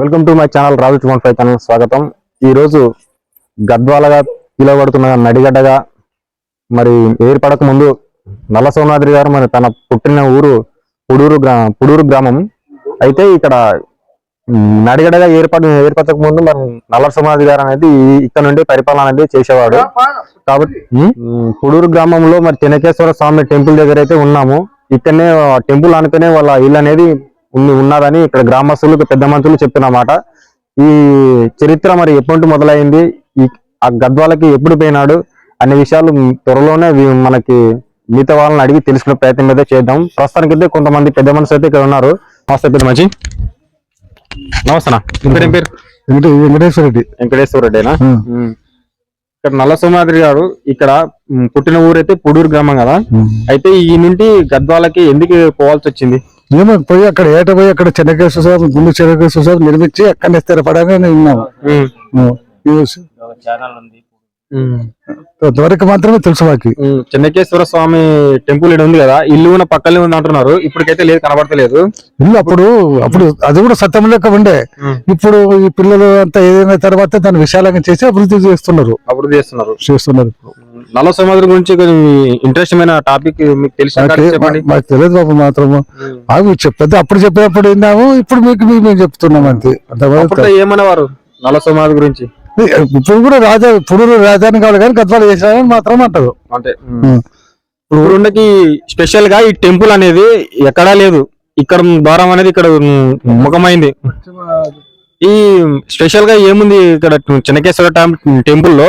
Welcome to my channel Raju one five channel స్వాగతం. ఈ రోజు గద్వాలగా పిలువబడుతున్న నడిగడ్డగా మరి ఏర్పడక ముందు నల్ల సోనాద్రి గారు మరి తన పుట్టిన ఊరు పుడూరు గ్రా పుడూరు గ్రామం. అయితే ఇక్కడ ఉమ్, నడిగడ్డగా ఏర్పడ ఏర్పడక ముందు మరి నల్ల సోనాద్రి గారు అనేది ఇక్కడ నుండి పరిపాలన అనేది చేసేవాడు. కాబట్టి పుడూరు గ్రామంలో మరి చెనకేశ్వర స్వామి టెంపుల్ దగ్గర అయితే ఉన్నాము. ఇక్కడనే టెంపుల్ అనుకునే వాళ్ళ ఇల్లు అనేది ఉంది ఉన్నదని ఇక్కడ గ్రామస్తులు పెద్ద మనుషులు చెప్తున్నమాట ఈ చరిత్ర మరి ఎప్పుడు మొదలైంది? ఈ ఆ గద్వాలకి ఎప్పుడు పోయినాడు? అనే విషయాలు త్వరలోనే మనకి మిగతా వాళ్ళని అడిగి తెలుసుకునే ప్రయత్నం అయితే చేద్దాం. ప్రస్తుతానికి అయితే కొంతమంది పెద్ద మనుషులు అయితే ఇక్కడ ఉన్నారు. నమస్తే పెద్ద మంచి నమస్తే పేరు వెంకటేశ్వర రెడ్డి. వెంకటేశ్వర రెడ్డేనా. ఇక్కడ నల్ల సోమాద్రి గారు ఇక్కడ పుట్టిన ఊరైతే పుడూరు గ్రామం కదా? అయితే ఈ నుండి గద్వాలకి ఎందుకు పోవాల్సి వచ్చింది? మేము పోయి అక్కడ ఏట పోయి అక్కడ చెన్నకేశ్వర స్వామి గుండు చెన్నకేశ్వర స్వామి నిర్మించి అక్కడనే స్థిరపడాలని. ఉమ్. అంతవరకు మాత్రమే తెలుసు మాకు. చెన్నకేశ్వర స్వామి టెంపుల్ ఇక్కడ ఉంది కదా ఇల్లు ఉన్న పక్కనే ఉంది అంటున్నారు. ఇప్పటికైతే లేదు కనబడతలేదు. ఇల్లు అప్పుడు అప్పుడు అది కూడా సత్యం లెక్క ఉండే. ఇప్పుడు ఈ పిల్లలు అంతా ఏదైనా తర్వాత దాన్ని విశాలంగా చేసి అభివృద్ధి చేస్తున్నారు. అభివృద్ధి చేస్తున్నారు. చేస్తున్నారు. నల్ల సముద్రం గురించి కొంచెం ఇంట్రెస్ట్ అయిన టాపిక్ మీకు తెలిసిన మాకే- తెలియదు బాబు మాత్రము. అవి చెప్పేది అప్పుడు చెప్పేటప్పుడు విన్నాము ఇప్పుడు మీకు మీకు మేము చెప్తున్నాం అంతే. ఏమనేవారు నల్ల సమాధి గురించి? ఇప్పుడు కూడా రాజా ఇప్పుడు రాజధాని కావాలి కానీ గద్వాలు చేసినారని మాత్రం అంటారు. అంటే. ఇప్పుడు ఉండకి స్పెషల్గా ఈ టెంపుల్ అనేది ఎక్కడా లేదు. ఇక్కడ ద్వారం అనేది ఇక్కడ ముఖమైంది. ఈ స్పెషల్గా ఏముంది ఇక్కడ చెన్నకేశ్వర టెంపుల్లో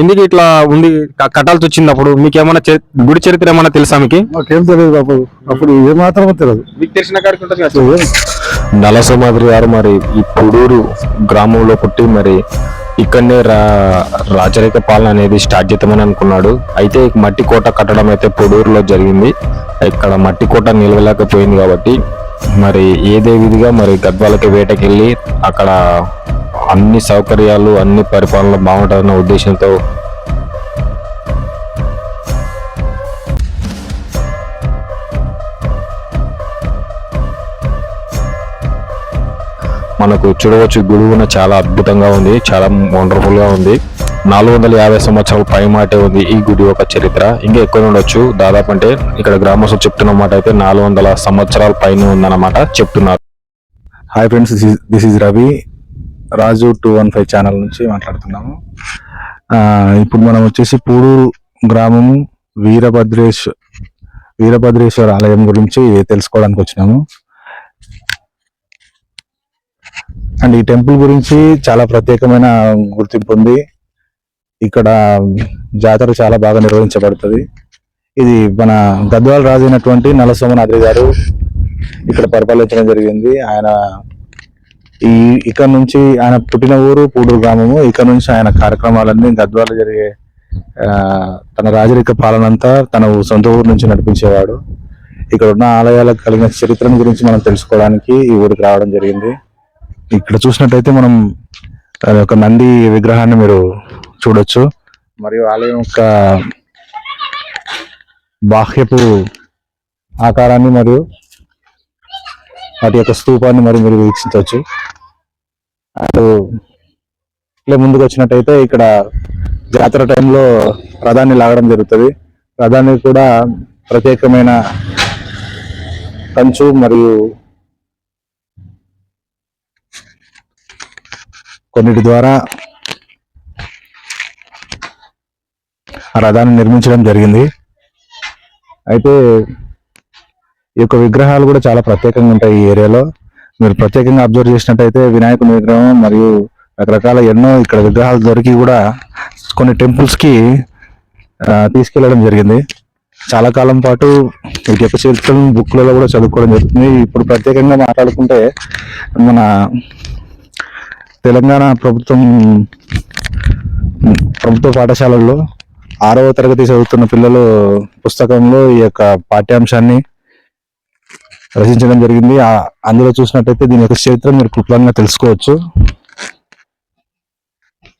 ఎందుకు ఇట్లా ఉంది కట్టాల్సి వచ్చింది అప్పుడు మీకు ఏమైనా గుడి చరిత్ర ఏమైనా తెలుసా మీకు? మాకేం తెలియదు బాబు. అప్పుడు ఏ మాత్రం తెలియదు. మీకు తెలిసిన. నలసమాద్రి గారు మరి ఈ పుడూరు గ్రామంలో పుట్టి మరి ఇక్కడనే రా రాచరిక పాలన అనేది స్టార్ట్ చేద్దామని అనుకున్నాడు. అయితే మట్టి కోట కట్టడం అయితే పుడూరులో జరిగింది. ఇక్కడ మట్టి కోట నిలవలేకపోయింది కాబట్టి మరి ఏదే విధిగా మరి గద్వాలకి వేటకెళ్ళి అక్కడ అన్ని సౌకర్యాలు అన్ని పరిపాలన బాగుంటుందన్న ఉద్దేశంతో మనకు చూడవచ్చు గుడుగున చాలా అద్భుతంగా ఉంది చాలా వండర్ఫుల్గా ఉంది. నాలుగు వందల యాభై సంవత్సరాల పై మాటే ఉంది ఈ గుడి యొక్క చరిత్ర. ఇంకా ఎక్కువ ఉండొచ్చు. దాదాపు అంటే ఇక్కడ గ్రామస్తులు చెప్తున్న మాట అయితే నాలుగు వందల సంవత్సరాల పైన ఉందన్నమాట చెప్తున్నారు. Hi friends this is Ravi Raju two one five channel నుంచి మాట్లాడుతున్నాము. ఇప్పుడు మనం వచ్చేసి పూడూరు గ్రామం వీరభద్రేశ్ వీరభద్రేశ్వర ఆలయం గురించి తెలుసుకోవడానికి వచ్చినాము. అండ్ ఈ టెంపుల్ గురించి చాలా ప్రత్యేకమైన గుర్తింపు ఉంది. ఇక్కడ జాతర చాలా బాగా నిర్వహించబడుతుంది. ఇది మన గద్వాల రాజు అయినటువంటి నలసోమనాద్రి గారు ఇక్కడ పరిపాలించడం జరిగింది. ఆయన ఈ ఇక్కడ నుంచి ఆయన పుట్టిన ఊరు పూడూరు గ్రామము. ఇక్కడ నుంచి ఆయన కార్యక్రమాలన్నీ గద్వాల జరిగే తన రాజరిక పాలన అంతా తన సొంత ఊరు నుంచి నడిపించేవాడు. ఇక్కడ ఉన్న ఆలయాలకు కలిగిన చరిత్రను గురించి మనం తెలుసుకోవడానికి ఈ ఊరికి రావడం జరిగింది. ఇక్కడ చూసినట్టయితే మనం ఒక నంది విగ్రహాన్ని మీరు చూడొచ్చు. మరియు ఆలయం యొక్క బాహ్యపు ఆకారాన్ని మరియు వాటి యొక్క స్తూపాన్ని మరి మీరు వీక్షించవచ్చు. అటు ఇట్లా ముందుకు వచ్చినట్టయితే ఇక్కడ జాతర టైంలో రథాన్ని లాగడం జరుగుతుంది. రథాన్ని కూడా ప్రత్యేకమైన కంచు మరియు కొన్నిటి ద్వారా ఆ రథాన్ని నిర్మించడం జరిగింది. అయితే ఈ యొక్క విగ్రహాలు కూడా చాలా ప్రత్యేకంగా ఉంటాయి ఈ ఏరియాలో. మీరు ప్రత్యేకంగా అబ్జర్వ్ చేసినట్టయితే వినాయకుని విగ్రహం మరియు రకరకాల ఎన్నో ఇక్కడ విగ్రహాలు దొరికి కూడా కొన్ని టెంపుల్స్కి తీసుకెళ్ళడం తీసుకెళ్ళడం జరిగింది. చాలా కాలం పాటు వీటి యొక్క చరిత్రను బుక్లలో కూడా చదువుకోవడం జరుగుతుంది. ఇప్పుడు ప్రత్యేకంగా మాట్లాడుకుంటే మన తెలంగాణ ప్రభుత్వం ప్రభుత్వ పాఠశాలల్లో ఆరవ తరగతి చదువుతున్న పిల్లలు పుస్తకంలో ఈ యొక్క పాఠ్యాంశాన్ని రచించడం జరిగింది. అందులో చూసినట్టయితే దీని యొక్క చరిత్ర మీరు క్లుప్తంగా తెలుసుకోవచ్చు.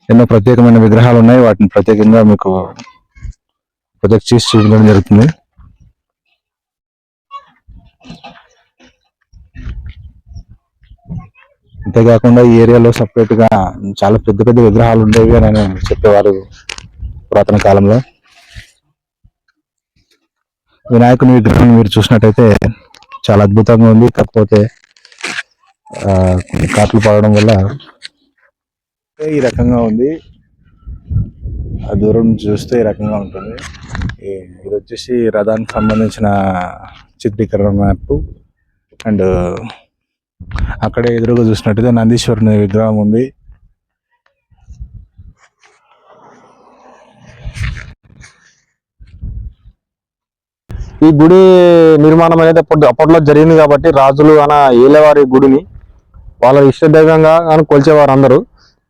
ఎన్నో ప్రత్యేకమైన విగ్రహాలు ఉన్నాయి. వాటిని ప్రత్యేకంగా మీకు ప్రొజెక్ట్ చేసి చూపించడం జరుగుతుంది. అంతేకాకుండా ఈ ఏరియాలో సపరేట్గా చాలా పెద్ద పెద్ద విగ్రహాలు ఉండేవి అని ఆయన చెప్పేవారు పురాతన కాలంలో. వినాయకుని విగ్రహాన్ని మీరు చూసినట్టయితే చాలా అద్భుతంగా ఉంది. కాకపోతే కొన్ని కాట్లు పడడం వల్ల ఈ రకంగా ఉంది. ఆ దూరం చూస్తే ఈ రకంగా ఉంటుంది. ఇది వచ్చేసి రథానికి సంబంధించిన చిత్రీకరణ మ్యాప్. అండ్ అక్కడే ఎదురుగా చూసినట్టయితే నందీశ్వరుని విగ్రహం ఉంది. ఈ గుడి నిర్మాణం అనేది అప్పుడు అప్పట్లో జరిగింది కాబట్టి రాజులు అన ఏలేవారి గుడిని వాళ్ళ ఇష్టదైవంగా అని కొలిచేవారు అందరూ.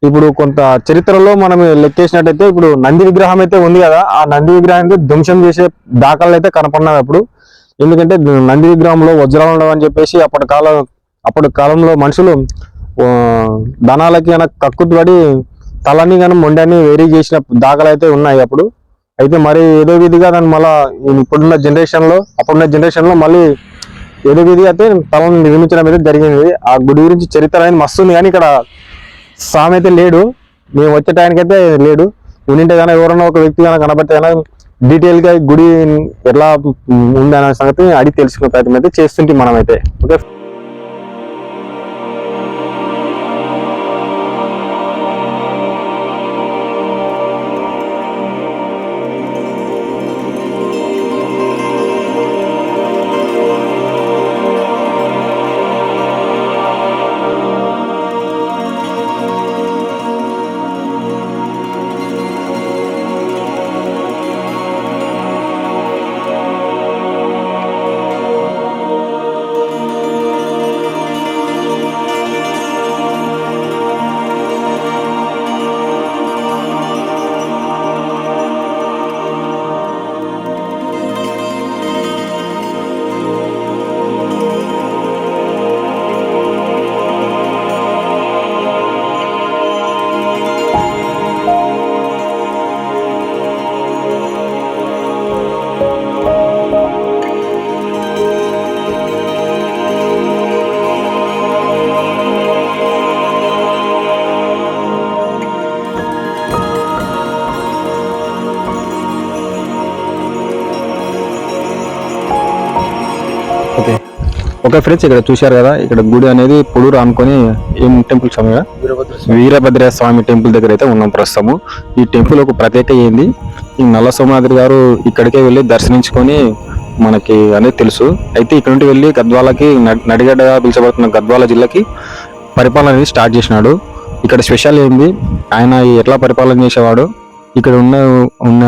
ఇప్పుడు కొంత చరిత్రలో మనం లెక్కేసినట్టయితే ఇప్పుడు నంది విగ్రహం అయితే ఉంది కదా ఆ నంది విగ్రహానికి ధ్వంసం చేసే దాఖలు అయితే కనపడినాయి అప్పుడు. ఎందుకంటే నంది విగ్రహంలో వజ్రాలు ఉండవని చెప్పేసి అప్పటి కాలం అప్పటి కాలంలో మనుషులు ధనాలకి కనుక కక్కుతుపడి తలని కానీ మొండని వేరీ చేసిన దాఖలు అయితే ఉన్నాయి అప్పుడు. అయితే మరి ఏదో విధిగా దాన్ని మళ్ళీ ఇప్పుడున్న జనరేషన్లో అప్పుడున్న జనరేషన్లో మళ్ళీ ఏదో విధి అయితే తలను నిర్మించడం అయితే జరిగింది. ఆ గుడి గురించి చరిత్ర అనేది మస్తు ఉంది కానీ ఇక్కడ సామె అయితే లేడు. మేము వచ్చే టైంకి అయితే లేడు. ఉండింటే కానీ ఎవరైనా ఒక వ్యక్తి కానీ కనబడితే కానీ డీటెయిల్గా గుడి ఎలా ఉంది అనే సంగతి అడిగి తెలుసుకునే ప్రయత్నం అయితే చేస్తుంటే మనమైతే. ఓకే? ఓకే ఫ్రెండ్స్ ఇక్కడ చూశారు కదా ఇక్కడ గుడి అనేది పొడూరు అనుకొని ఏం టెంపుల్ స్వామి వీరభద్ర స్వామి. టెంపుల్ దగ్గర అయితే ఉన్నాం ప్రస్తుతము. ఈ టెంపుల్ ఒక ప్రత్యేక ఏంది? ఈ నల్ల సోమాద్రి గారు ఇక్కడికే వెళ్ళి దర్శనించుకొని మనకి అనేది తెలుసు. అయితే ఇక్కడ నుండి వెళ్ళి గద్వాలకి నడిగడ్డగా పిలిచబడుతున్న గద్వాల జిల్లాకి పరిపాలన అనేది స్టార్ట్ చేసినాడు. ఇక్కడ స్పెషల్ ఏంది? ఆయన ఎట్లా పరిపాలన చేసేవాడు? ఇక్కడ ఉన్న ఉన్న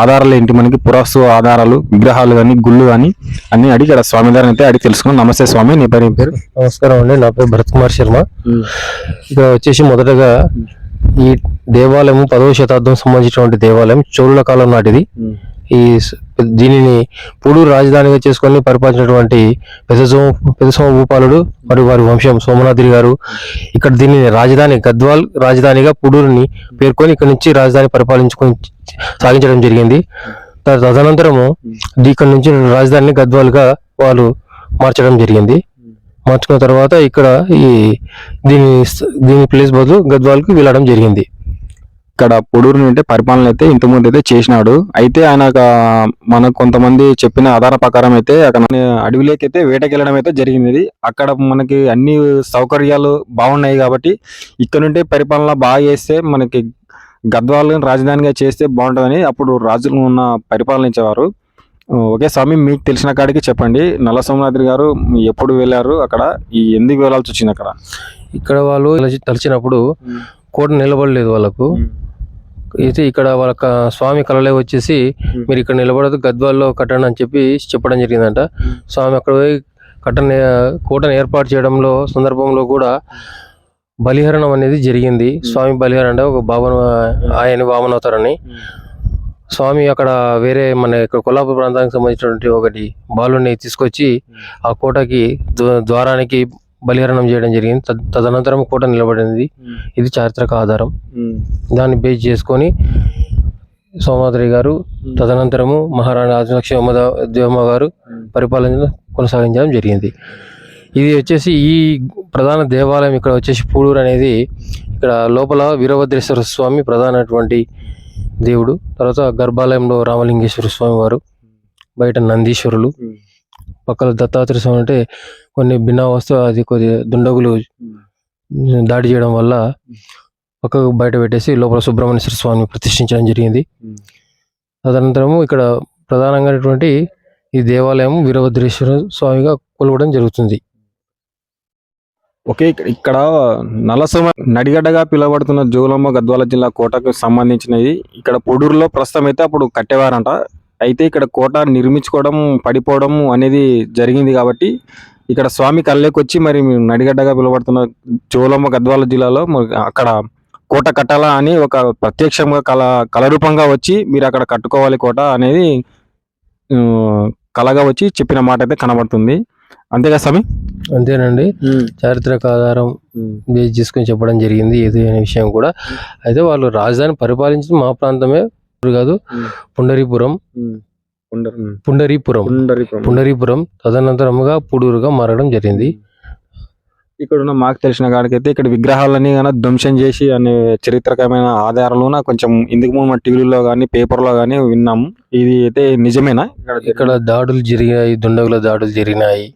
ఆధారాలు ఏంటి? మనకి పురాస్తు ఆధారాలు విగ్రహాలు కానీ గుళ్ళు కానీ అన్ని అడిగి ఇక్కడ స్వామి గారిని అయితే అడిగి తెలుసుకున్నాం. నమస్తే స్వామి నీ పేరు? పేరు నమస్కారం అండి. నా పేరు భరత్ కుమార్ శర్మ. ఇక్కడ వచ్చేసి మొదటగా ఈ దేవాలయం పదవ శతాబ్దం సంబంధించినటువంటి దేవాలయం చోళుల కాలం నాటిది. ఈ దీనిని పూడూరు రాజధానిగా చేసుకొని పరిపాలించినటువంటి పెద్ద పెద్ద భూపాలుడు మరియు వారి వంశం సోమనాద్రి గారు. ఇక్కడ దీనిని రాజధాని గద్వాల్ రాజధానిగా పూడూరుని పేర్కొని ఇక్కడ నుంచి రాజధాని పరిపాలించుకొని సాగించడం జరిగింది. తదనంతరము ఇక్కడ నుంచి రాజధానిని గద్వాల్గా వాళ్ళు మార్చడం జరిగింది. మార్చుకున్న తర్వాత ఇక్కడ ఈ దీని దీని ప్లేస్ బదులు గద్వాల్కి వెళ్ళడం జరిగింది. ఇక్కడ పొడూరు నుండి పరిపాలన అయితే ఇంతకుముందు అయితే చేసినాడు. అయితే ఆయన మనకు కొంతమంది చెప్పిన ఆధార ప్రకారం అయితే అక్కడ అడవిలోకి అయితే వేటకెళ్ళడం అయితే జరిగింది. అక్కడ మనకి అన్ని సౌకర్యాలు బాగున్నాయి కాబట్టి ఇక్కడ నుండి పరిపాలన బాగా చేస్తే మనకి గద్వాలను రాజధానిగా చేస్తే బాగుంటుందని అప్పుడు రాజులు ఉన్న పరిపాలనించేవారు ఓకే స్వామి మీకు తెలిసిన కాడికి చెప్పండి. నల్ల సోమనాద్రి గారు ఎప్పుడు వెళ్ళారు అక్కడ? ఈ ఎందుకు వెళ్ళాల్సి వచ్చింది అక్కడ? ఇక్కడ వాళ్ళు తలచి- తలచినప్పుడు కోట నిలబడలేదు వాళ్ళకు. అయితే ఇక్కడ వాళ్ళ స్వామి కళలే వచ్చేసి మీరు ఇక్కడ నిలబడదు గద్వాల్లో కట్టండి అని చెప్పి చెప్పడం జరిగిందంట. స్వామి అక్కడ పోయి కట్టని కోటను ఏర్పాటు చేయడంలో సందర్భంలో కూడా బలిహరణం అనేది జరిగింది. స్వామి బలిహరణ అంటే ఒక భావన ఆయన వామన అవుతారని. స్వామి అక్కడ వేరే మన ఇక్కడ కొల్లాపూర్ ప్రాంతానికి సంబంధించినటువంటి ఒకటి బాలుని తీసుకొచ్చి ఆ కోటకి ద్వా- ద్వారానికి బలిహరణం చేయడం జరిగింది. తద్- తదనంతరం కోట నిలబడింది. ఇది చారిత్రక ఆధారం. దాన్ని బేస్ చేసుకొని సోమాద్రి గారు తదనంతరము మహారాణి ఆదిలక్ష్మి దేవమ్మ గారు పరిపాలన కొనసాగించడం జరిగింది. ఇది వచ్చేసి ఈ ప్రధాన దేవాలయం ఇక్కడ వచ్చేసి పూడూరు అనేది ఇక్కడ లోపల వీరభద్రేశ్వర స్వామి ప్రధానటువంటి దేవుడు. తర్వాత గర్భాలయంలో రామలింగేశ్వర స్వామి వారు బయట నందీశ్వరులు పక్కన దత్తాత్రేయ స్వామి అంటే కొన్ని భిన్న వస్తు అది కొద్ది దుండగులు దాడి చేయడం వల్ల పక్కకు బయట పెట్టేసి లోపల సుబ్రహ్మణ్యేశ్వర స్వామిని ప్రతిష్ఠించడం జరిగింది. తదనంతరము ఇక్కడ ప్రధానంగా ఈ దేవాలయం వీరభద్రేశ్వర స్వామిగా కొలవడం జరుగుతుంది. ఓకే ఇక్కడ- నలసమ నడిగడ్డగా పిలువబడుతున్న జోలమ్మ గద్వాల జిల్లా కోటకు సంబంధించినది. ఇక్కడ పొడూరులో ప్రస్తుతం అయితే అప్పుడు కట్టేవారంట. అయితే ఇక్కడ కోట నిర్మించుకోవడం పడిపోవడం అనేది జరిగింది కాబట్టి ఇక్కడ స్వామి కళ్ళకి వచ్చి మరి నడిగడ్డగా పిలువబడుతున్న జోలమ్మ గద్వాల జిల్లాలో అక్కడ కోట కట్టాలా అని ఒక ప్రత్యక్షంగా కళ కళరూపంగా వచ్చి మీరు అక్కడ కట్టుకోవాలి కోట అనేది కలగా కళగా వచ్చి చెప్పిన మాట అయితే కనబడుతుంది. అంతేగా స్వామి? అంతేనండి. చారిత్రక ఆధారం బేస్ చేసుకొని చెప్పడం జరిగింది ఏది అనే విషయం కూడా. అయితే వాళ్ళు రాజధాని పరిపాలించిన మా ప్రాంతమే ఇప్పుడు కాదు పుండరీపురం. పుండరీపురం. పుండరీపురం. తదనంతరముగా పుడూరుగా మారడం జరిగింది. ఇక్కడ ఉన్న మాకు తెలిసిన కాడికైతే ఇక్కడ విగ్రహాలని కానీ ధ్వంసం చేసి అనే చరిత్రకమైన ఆధారాలు కొంచెం ఇందుకు ముందు మన టీవీలో కానీ పేపర్లో కానీ విన్నాము. ఇది అయితే నిజమేనా? ఇక్కడ దాడులు జరిగాయి దుండగుల దాడులు జరిగినాయి.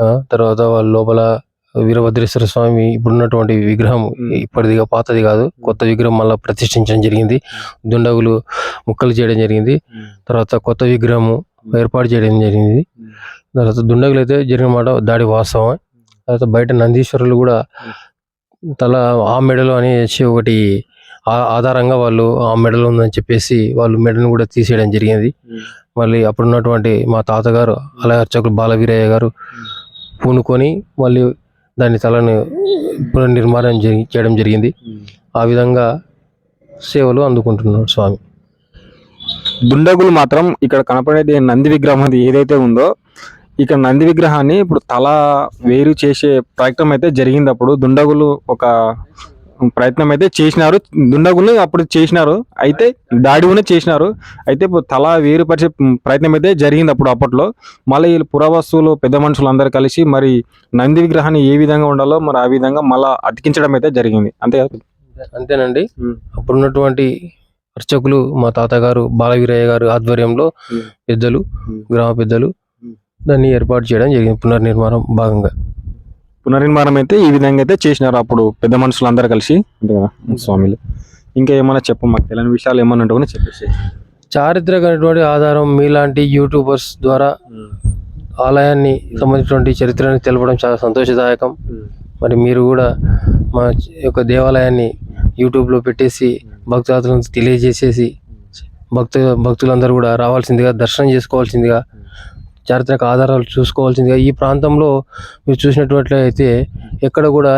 ఆ, తర్వాత వాళ్ళ లోపల వీరభద్రేశ్వర స్వామి ఇప్పుడున్నటువంటి విగ్రహం ఇప్పటిదిగా పాతది కాదు కొత్త విగ్రహం మళ్ళీ ప్రతిష్ఠించడం జరిగింది. దుండగులు ముక్కలు చేయడం జరిగింది. తర్వాత కొత్త విగ్రహము ఏర్పాటు చేయడం జరిగింది. తర్వాత దుండగులు అయితే జరిగిన మాట దాడి వాస్తవం తర్వాత బయట నందీశ్వరులు కూడా తల ఆ మెడలో అనేసి ఒకటి ఆధారంగా వాళ్ళు ఆ మెడలో ఉందని చెప్పేసి వాళ్ళు మెడను కూడా తీసేయడం జరిగింది. మళ్ళీ అప్పుడున్నటువంటి మా తాతగారు అలా అర్చకులు బాలవీరయ్య గారు పూనుకొని మళ్ళీ దాని తలను పునర్నిర్మాణం చేయడం జరిగింది. ఆ విధంగా సేవలు అందుకుంటున్నాడు స్వామి. దుండగులు మాత్రం ఇక్కడ కనపడేది నంది విగ్రహం అది ఏదైతే ఉందో ఇక్కడ నంది విగ్రహాన్ని ఇప్పుడు తల వేరు చేసే ప్రయత్నం అయితే జరిగింది అప్పుడు దుండగులు ఒక ప్రయత్నం అయితే చేసినారు దుండగులు అప్పుడు చేసినారు అయితే దాడి కూడా చేసినారు అయితే ఇప్పుడు తల వేరుపరిచే ప్రయత్నం అయితే జరిగింది అప్పుడు అప్పట్లో మళ్ళీ వీళ్ళు పురావస్తువులు పెద్ద మనుషులు అందరు కలిసి మరి నంది విగ్రహాన్ని ఏ విధంగా ఉండాలో మరి ఆ విధంగా మళ్ళా అతికించడం అయితే జరిగింది అంతే? అంతేనండి. అప్పుడున్నటువంటి అర్చకులు మా తాతగారు బాలవీరయ్య గారు ఆధ్వర్యంలో. పెద్దలు. గ్రామ పెద్దలు. దాన్ని ఏర్పాటు చేయడం జరిగింది. పునర్నిర్మాణం భాగంగా. పునర్నిర్మాణం అయితే ఈ విధంగా అయితే చేసినారు. అప్పుడు పెద్ద మనుషులు అందరు కలిసి అంతే కదా స్వామిలు. ఇంకా ఏమైనా చెప్పు మాకు తెలియని విషయాలు ఏమన్నా ఉంటే కూడా చెప్పేసి చారిత్రకమైనటువంటి ఆధారం మీలాంటి యూట్యూబర్స్ ద్వారా ఆలయాన్ని సంబంధించినటువంటి చరిత్రను తెలపడం చాలా సంతోషదాయకం. మరి మీరు కూడా మా యొక్క దేవాలయాన్ని యూట్యూబ్లో పెట్టేసి భక్తులను తెలియజేసేసి భక్తు భక్తులందరూ కూడా రావాల్సిందిగా దర్శనం చేసుకోవాల్సిందిగా చారిత్రక ఆధారాలు చూసుకోవాల్సిందిగా ఈ ప్రాంతంలో మీరు చూసినట్లయితే ఎక్కడ కూడా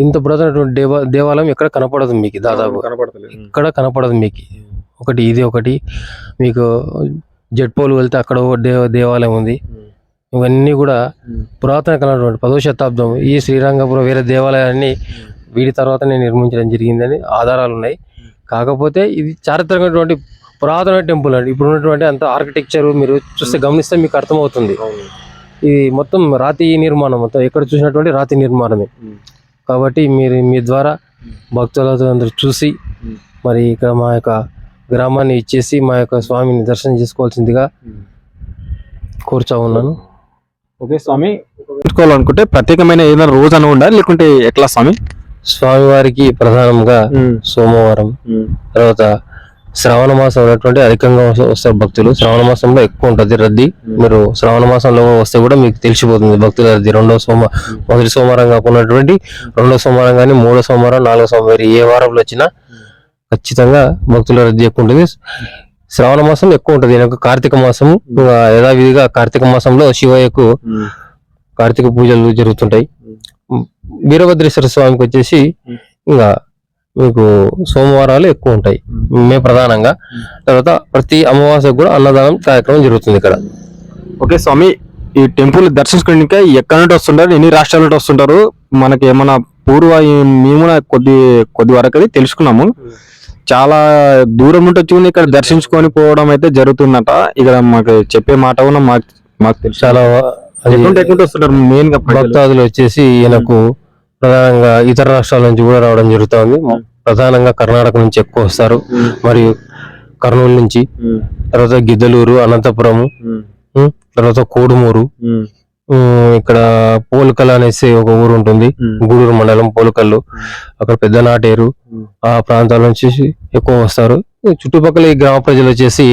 ఇంత పురాతనటువంటి దేవ దేవాలయం ఎక్కడ కనపడదు మీకు దాదాపు. ఎక్కడ కనపడదు మీకు. ఒకటి ఇది ఒకటి. మీకు జడ్పోలు వెళ్తే అక్కడ దేవ దేవాలయం ఉంది. ఇవన్నీ కూడా పురాతన కాలమైనటువంటి పదో శతాబ్దం ఈ శ్రీరంగపురం వేరే దేవాలయాన్ని వీడి తర్వాతనే నిర్మించడం జరిగిందని ఆధారాలు ఉన్నాయి కాకపోతే ఇది చారిత్రకమైనటువంటి పురాతన టెంపుల్ అండి. ఇప్పుడు ఉన్నటువంటి అంత ఆర్కిటెక్చర్ మీరు చూస్తే గమనిస్తే మీకు అర్థమవుతుంది. ఇది మొత్తం రాతి నిర్మాణం మొత్తం ఎక్కడ చూసినటువంటి రాతి నిర్మాణమే. కాబట్టి మీరు మీ ద్వారా భక్తులతో అందరూ చూసి మరి ఇక్కడ మా యొక్క గ్రామాన్ని ఇచ్చేసి మా యొక్క స్వామిని దర్శనం చేసుకోవాల్సిందిగా కోరుచా ఉన్నాను. ఓకే స్వామి. తీసుకోవాలనుకుంటే ప్రత్యేకమైన ఏదైనా రోజు అని ఉండాలి లేకుంటే ఎట్లా స్వామి? స్వామివారికి ప్రధానంగా సోమవారం తర్వాత శ్రావణ మాసం ఉన్నటువంటి అధికంగా వస్తారు భక్తులు. శ్రావణ మాసంలో ఎక్కువ ఉంటుంది రద్దీ. మీరు శ్రావణ మాసంలో వస్తే కూడా మీకు తెలిసిపోతుంది భక్తుల రద్దీ. రెండో సోమ మొదటి సోమవారం కాకున్నటువంటి రెండో సోమవారం కానీ మూడో సోమవారం నాలుగో సోమవారం ఏ వారంలో వచ్చినా ఖచ్చితంగా భక్తుల రద్దీ ఎక్కువ ఉంటుంది. శ్రావణ మాసం ఎక్కువ ఉంటుంది. కార్తీక మాసం యథావిధిగా కార్తీక మాసంలో శివయ్యకు కార్తీక పూజలు జరుగుతుంటాయి. వీరభద్రేశ్వర స్వామికి వచ్చేసి ఇంకా మీకు సోమవారాలు ఎక్కువ ఉంటాయి. మే ప్రధానంగా. తర్వాత ప్రతి అమావాస్యకు కూడా అన్నదానం కార్యక్రమం జరుగుతుంది ఇక్కడ. ఓకే స్వామి ఈ టెంపుల్ దర్శించుకోవడానికి ఎక్కడ నుండి వస్తుంటారు? ఎన్ని రాష్ట్రాల నుండి వస్తుంటారు? మనకి ఏమైనా పూర్వ మేము కొద్ది కొద్ది వరకు అది తెలుసుకున్నాము. చాలా దూరం నుండి వచ్చి కూడా ఇక్కడ దర్శించుకొని పోవడం అయితే జరుగుతుందట. ఇక్కడ మాకు చెప్పే మాట కూడా మాకు మాకు తెలుసు. చాలా వస్తుంటారు మెయిన్గా ప్రజలు? భక్తాదులు వచ్చేసి ఈయనకు ప్రధానంగా ఇతర రాష్ట్రాల నుంచి కూడా రావడం జరుగుతుంది. ప్రధానంగా కర్ణాటక నుంచి ఎక్కువ వస్తారు. మరియు కర్నూలు నుంచి తర్వాత గిద్దలూరు అనంతపురము తర్వాత కోడుమూరు ఇక్కడ పోలుకల్ అనేసి ఒక ఊరు ఉంటుంది. గూడూరు మండలం పోలుకల్లు. అక్కడ పెద్ద నాటేరు. ఆ ప్రాంతాల నుంచి ఎక్కువ వస్తారు. చుట్టుపక్కల ఈ గ్రామ ప్రజలు వచ్చేసి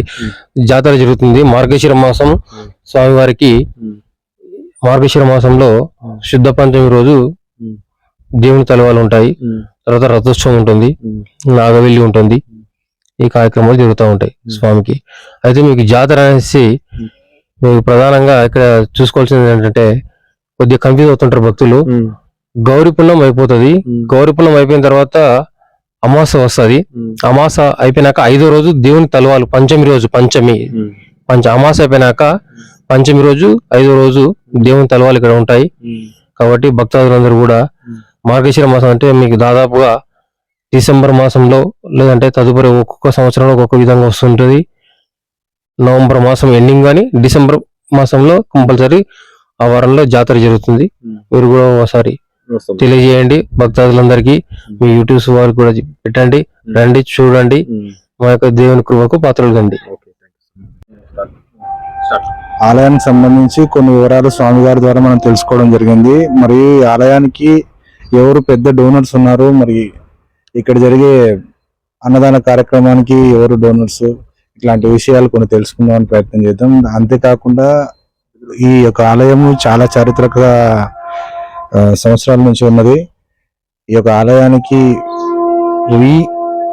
జాతర జరుగుతుంది. మార్గశిర మాసం స్వామివారికి. మార్గశిర మాసంలో శుద్ధ పంచమి రోజు. దేవుని తలవాలు ఉంటాయి. తర్వాత రథోత్సవం ఉంటుంది. నాగవెల్లి ఉంటుంది. ఈ కార్యక్రమాలు జరుగుతూ ఉంటాయి స్వామికి. అయితే మీకు జాతర అనేసి మీకు ప్రధానంగా ఇక్కడ చూసుకోవాల్సింది ఏంటంటే కొద్దిగా కన్ఫ్యూజ్ అవుతుంటారు భక్తులు. ఉమ్, గౌరీ పున్నం అయిపోతుంది. ఉమ్. గౌరీ పున్నం అయిపోయిన తర్వాత అమాస వస్తది. అమాస అయిపోయినాక ఐదో రోజు దేవుని తలవాలు పంచమి రోజు పంచమి. పంచ అమాస అయిపోయినాక పంచమి రోజు ఐదో రోజు దేవుని తలవాలు ఇక్కడ ఉంటాయి. కాబట్టి భక్తాదులందరూ కూడా మార్గశిర మాసం అంటే మీకు దాదాపుగా డిసెంబర్ మాసంలో లేదంటే తదుపరి ఒక్కొక్క సంవత్సరంలో ఒక్కొక్క విధంగా వస్తుంటది. నవంబర్ మాసం ఎండింగ్ కానీ డిసెంబర్ మాసంలో కంపల్సరీ ఆ వారంలో జాతర జరుగుతుంది. మీరు కూడా ఒకసారి. తెలియజేయండి. భక్తాదులందరికీ మీ యూట్యూబ్స్ వారికి కూడా పెట్టండి రండి చూడండి. మా యొక్క దేవుని కృపకు పాత్రలు కండి. ఆలయానికి సంబంధించి కొన్ని వివరాలు స్వామి గారి ద్వారా మనం తెలుసుకోవడం జరిగింది. మరి ఈ ఆలయానికి ఎవరు పెద్ద డోనర్స్ ఉన్నారు మరి ఇక్కడ జరిగే అన్నదాన కార్యక్రమానికి ఎవరు డోనర్స్ ఇట్లాంటి విషయాలు కొన్ని తెలుసుకుందామని ప్రయత్నం చేద్దాం. అంతేకాకుండా ఈ యొక్క ఆలయము చాలా చారిత్రక సంవత్సరాల నుంచి ఉన్నది. ఈ యొక్క ఆలయానికి రీ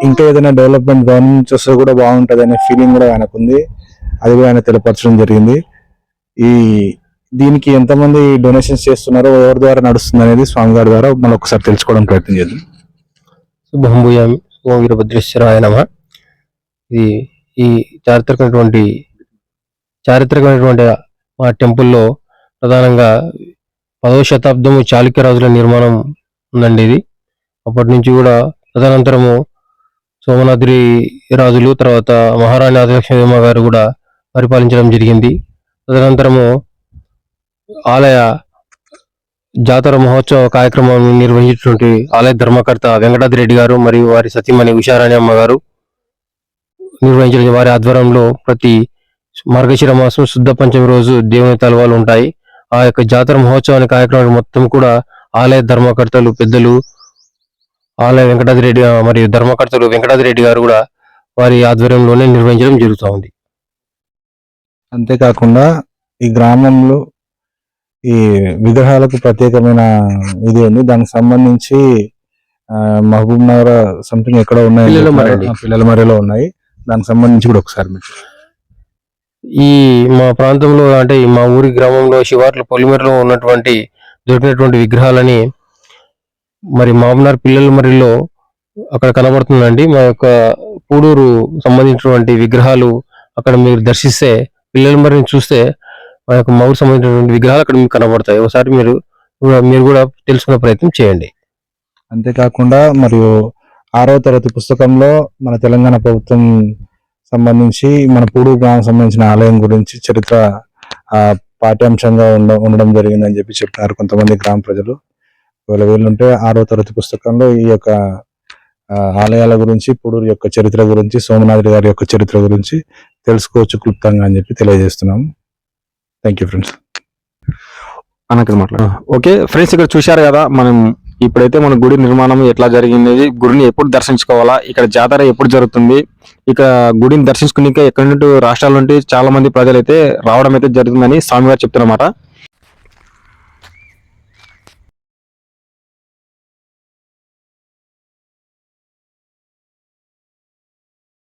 ఇంకా ఏదైనా డెవలప్మెంట్ గవర్నమెంట్ నుంచి వస్తే కూడా బాగుంటుంది అనే ఫీలింగ్ కూడా ఆయనకు ఉంది అది కూడా ఆయన తెలియపరచడం జరిగింది. ఈ దీనికి ఎంతమంది డొనేషన్స్ చేస్తున్నారో ఎవరి ద్వారా నడుస్తుంది అనేది స్వామి గారి ద్వారా మనం ఒకసారి తెలుసుకోవడం ప్రయత్నం చేద్దాం. శుభం భూయామి ఓం వీరభద్రేశ్వరాయ నమ. ఇది ఈ చారిత్రకమైనటువంటి చారిత్రకమైనటువంటి మా టెంపుల్లో ప్రధానంగా పదవ శతాబ్దము చాళుక్య రాజుల నిర్మాణం ఉందండి ఇది. అప్పటి నుంచి కూడా తదనంతరము సోమనాద్రి రాజులు తర్వాత మహారాణి ఆదిలక్ష్మీదేవ గారు కూడా పరిపాలించడం జరిగింది. తదనంతరము ఆలయ జాతర మహోత్సవ కార్యక్రమం నిర్వహించినటువంటి ఆలయ ధర్మకర్త వెంకటాద్రి రెడ్డి గారు మరియు వారి సతీమణి ఉషారాణి అమ్మ గారు నిర్వహించిన వారి ఆధ్వర్యంలో ప్రతి మార్గశిర మాసం శుద్ధ పంచమి రోజు దేవుని తలవాలు ఉంటాయి. ఆ యొక్క జాతర మహోత్సవాన్ని కార్యక్రమం మొత్తం కూడా ఆలయ ధర్మకర్తలు పెద్దలు ఆలయ వెంకటాద్రి రెడ్డి మరియు ధర్మకర్తలు వెంకటాద్రి రెడ్డి గారు కూడా వారి ఆధ్వర్యంలోనే నిర్వహించడం జరుగుతూ ఉంది. అంతేకాకుండా ఈ గ్రామంలో ఈ విగ్రహాలకు ప్రత్యేకమైన ఇది ఉంది. దానికి సంబంధించి మహబూబ్ నగర్ సంథింగ్ ఎక్కడ ఉన్నాయి. పిల్లల మర్రి. పిల్లల మర్రిలో ఉన్నాయి. దానికి సంబంధించి కూడా ఒకసారి మీరు ఈ మా ప్రాంతంలో అంటే మా ఊరి గ్రామంలో శివార్ల పొలిమేరలో ఉన్నటువంటి దొరికినటువంటి విగ్రహాలని మరి మామనార్ పిల్లల మరిలో అక్కడ కనబడుతుందండి. మా యొక్క పూడూరు సంబంధించినటువంటి విగ్రహాలు అక్కడ మీరు దర్శిస్తే పిల్లల మరిని చూస్తే మా యొక్క మా సంబంధించినటువంటి విగ్రహాలు అక్కడ మీకు కనబడతాయి. ఒకసారి మీరు మీరు కూడా తెలుసుకునే ప్రయత్నం చేయండి. అంతేకాకుండా మరియు ఆరో తరగతి పుస్తకంలో మన తెలంగాణ ప్రభుత్వం సంబంధించి మన పూడు గ్రామం సంబంధించిన ఆలయం గురించి చరిత్ర పాఠ్యాంశంగా ఉండ ఉండడం జరిగిందని చెప్పి చెప్పినారు కొంతమంది గ్రామ ప్రజలు. ఒకవేళ వీళ్ళుంటే ఆరో తరగతి పుస్తకంలో ఈ యొక్క ఆలయాల గురించి పూడూరు యొక్క చరిత్ర గురించి సోమనాథుడి గారి యొక్క చరిత్ర గురించి తెలుసుకోవచ్చు క్లుప్తంగా అని చెప్పి తెలియజేస్తున్నాము థ్యాంక్ యూ ఫ్రెండ్స్ అనక మాట్లాడు. ఓకే ఫ్రెండ్స్ ఇక్కడ చూశారు కదా మనం ఇప్పుడైతే మన గుడి నిర్మాణం ఎట్లా జరిగింది గుడిని ఎప్పుడు దర్శించుకోవాలా ఇక్కడ జాతర ఎప్పుడు జరుగుతుంది ఇక గుడిని దర్శించుకునే ఎక్కడి నుండి రాష్ట్రాల నుండి చాలా మంది ప్రజలు అయితే రావడం అయితే జరుగుతుందని స్వామివారు చెప్తున్నమాట.